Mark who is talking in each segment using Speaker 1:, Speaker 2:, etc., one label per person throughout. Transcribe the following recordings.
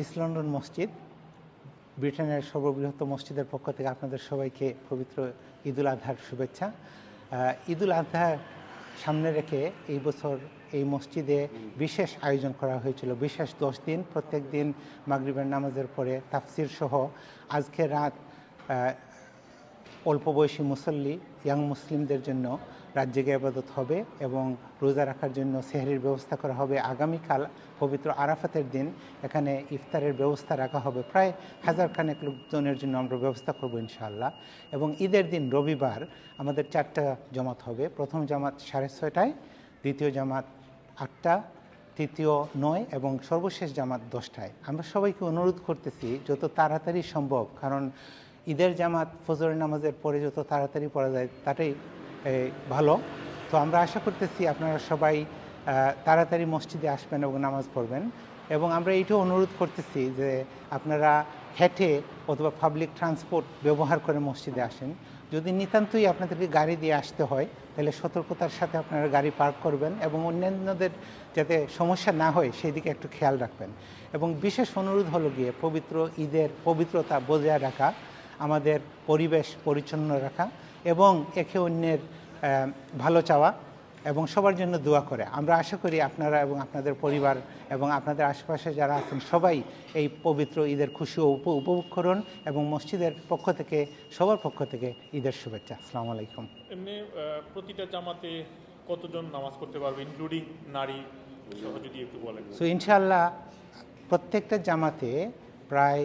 Speaker 1: East London মসজিদ, ব্রিটেনের সর্ববৃহৎ মসজিদের পক্ষ থেকে আপনাদের সবাইকে পবিত্র ঈদুল আজহার শুভেচ্ছা। ঈদুল আজহা সামনে রেখে এই বছর এই মসজিদে বিশেষ আয়োজন করা হয়েছিল। বিশেষ দশ দিন, প্রত্যেক দিন মাগরিবের নামাজের পরে তাফসির সহ আজকে রাত অল্প বয়সী মুসল্লি ইয়াং মুসলিমদের জন্য রাত জেগে আবাদত হবে এবং রোজা রাখার জন্য সেহরির ব্যবস্থা করা হবে। আগামীকাল পবিত্র আরাফাতের দিন এখানে ইফতারের ব্যবস্থা রাখা হবে। প্রায় হাজার খানেক লোকজনের জন্য আমরা ব্যবস্থা করব ইনশাআল্লাহ। এবং ঈদের দিন রবিবার আমাদের চারটা জামাত হবে। প্রথম জামাত সাড়ে ছয়টায়, দ্বিতীয় জামাত আটটা, তৃতীয় নয় এবং সর্বশেষ জামাত দশটায়। আমরা সবাইকে অনুরোধ করতেছি, যত তাড়াতাড়ি সম্ভব, কারণ ঈদের জামাত ফজরের নামাজের পরে যত তাড়াতাড়ি পড়া যায় তাটাই ভালো। তো আমরা আশা করতেছি আপনারা সবাই তাড়াতাড়ি মসজিদে আসবেন এবং নামাজ পড়বেন। এবং আমরা এইটাও অনুরোধ করতেছি যে আপনারা হেঁটে অথবা পাবলিক ট্রান্সপোর্ট ব্যবহার করে মসজিদে আসেন। যদি নিতান্তই আপনাদেরকে গাড়ি দিয়ে আসতে হয়, তাহলে সতর্কতার সাথে আপনারা গাড়ি পার্ক করবেন এবং অন্যান্যদের যাতে সমস্যা না হয় সেই দিকে একটু খেয়াল রাখবেন। এবং বিশেষ অনুরোধ হলো গিয়ে পবিত্র ঈদের পবিত্রতা বজায় রাখা। আমাদের পরিবেশ পরিচ্ছন্ন রাখা এবং একে অন্যের ভালো চাওয়া এবং সবার জন্য দোয়া করে। আমরা আশা করি আপনারা এবং আপনাদের পরিবার এবং আপনাদের আশেপাশে যারা আছেন সবাই এই পবিত্র ঈদের খুশি উপভোগ করুন এবং মসজিদের পক্ষ থেকে সবার পক্ষ থেকে ঈদের শুভেচ্ছা। আসসালামু আলাইকুম।
Speaker 2: এমনি প্রতিটা জামাতে কতজন নামাজ পড়তে পারবে ইনক্লুডিং নারী? সহ যদি একটু বলেন।
Speaker 1: সো ইনশাআল্লাহ প্রত্যেকটা জামাতে প্রায়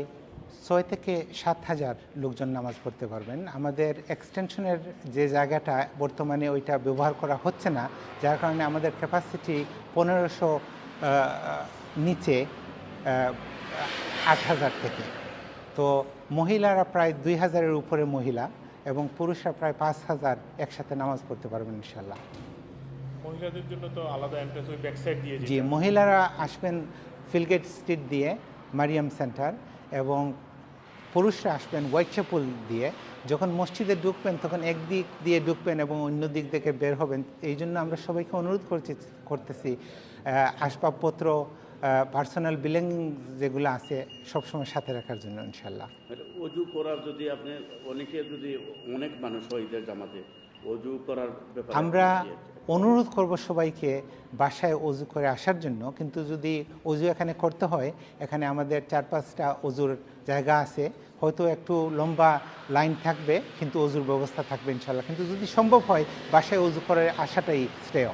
Speaker 1: ছয় থেকে সাত হাজার লোকজন নামাজ পড়তে পারবেন। আমাদের এক্সটেনশনের যে জায়গাটা বর্তমানে ওইটা ব্যবহার করা হচ্ছে না যার কারণে আমাদের ক্যাপাসিটি পনেরোশো নিচে আট হাজার থেকে। তো মহিলারা প্রায় দুই হাজারের উপরে মহিলা এবং পুরুষরা প্রায় পাঁচ হাজার একসাথে নামাজ পড়তে পারবেন ইনশাল্লাহ
Speaker 2: মহিলাদের জন্য তো আলাদা এন্ট্রেন্স ওই ব্যাক দিয়ে
Speaker 1: জি মহিলারা আসবেন ফিলগেট স্ট্রিট দিয়ে মারিয়াম সেন্টার এবং পুরুষরা আসবেন হোয়াইটচ্যাপল দিয়ে। যখন মসজিদে ঢুকবেন, তখন একদিক দিয়ে ঢুকবেন এবং অন্য দিক থেকে বের হবেন। এই জন্য আমরা সবাইকে অনুরোধ করছি, করতেছি আসবাবপত্র পার্সোনাল বিলিং যেগুলো আছে সবসময় সাথে রাখার জন্য ইনশাল্লাহ
Speaker 3: অজু করার যদি আপনি, অনেকে যদি অনেক মানুষ হয় ঈদের জামাতে অজু করার ব্যাপারে
Speaker 1: আমরা? অনুরোধ করব সবাইকে বাসায় অজু করে আসার জন্য কিন্তু যদি অজু এখানে করতে হয় এখানে আমাদের চার পাঁচটা অজুর জায়গা আছে হয়তো একটু লম্বা লাইন থাকবে কিন্তু অজুর ব্যবস্থা থাকবে ইনশাল্লাহ কিন্তু যদি সম্ভব হয় বাসায় অজু করে আসাটাই শ্রেয়